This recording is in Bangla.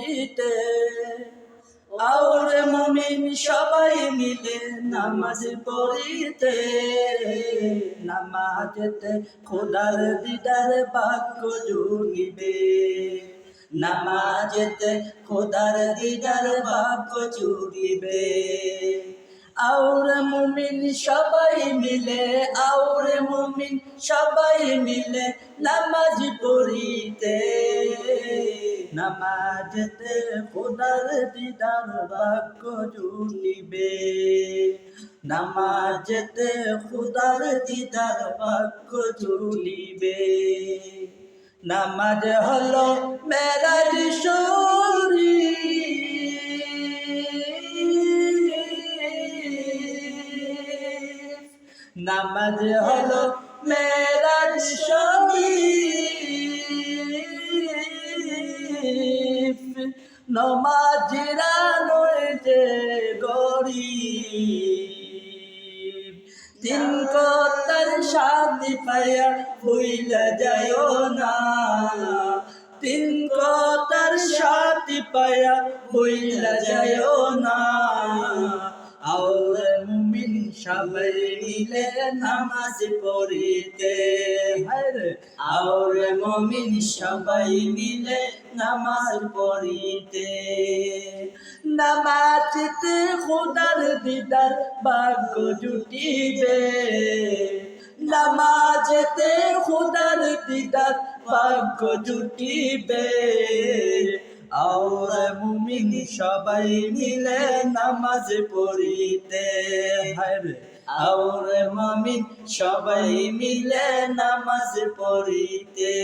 পড়িতে আউরে মুমিন সবাই মিলে নামাজ পড়িতে। নামাজেতে খোদার দিদার বাক্য জুড়িবে নামাজেতে খোদার দিদার বাক্য জুড়িবে আউরে মুমিন সবাই মিলে, আউরে মুমিন সবাই মিলে নামাজ পড়িতে, নামাজেতে খোদার দিদার বাক্য জুলিবে নামাজেতে খোদার দিদার বাক্য জুলিবে নামাজ হলো মেরাজ শরীফ। নামাজ হলো মেরাজ শরীফ নমাজিরা নয় যে গরিব। দিন কতার শান্তি পায়া ভুইলা যায় না। তিন কতার শান্তি পায়া ভুইলা যায় না। সবাই মিলে নামাজ পড়িতে আউরে মুমিন সবাই মিলে নামাজ পড়িতে। নামাজতে খোদার দিদার ভাগ্য জুটিবে। নামাজতে খোদার দিদার ভাগ্য জুটিবে। আর মুমিন সবাই মিলে নামাজ পড়িতে হায়রে আওরে মামিন সবাই মিলে নামাজ পড়িতে।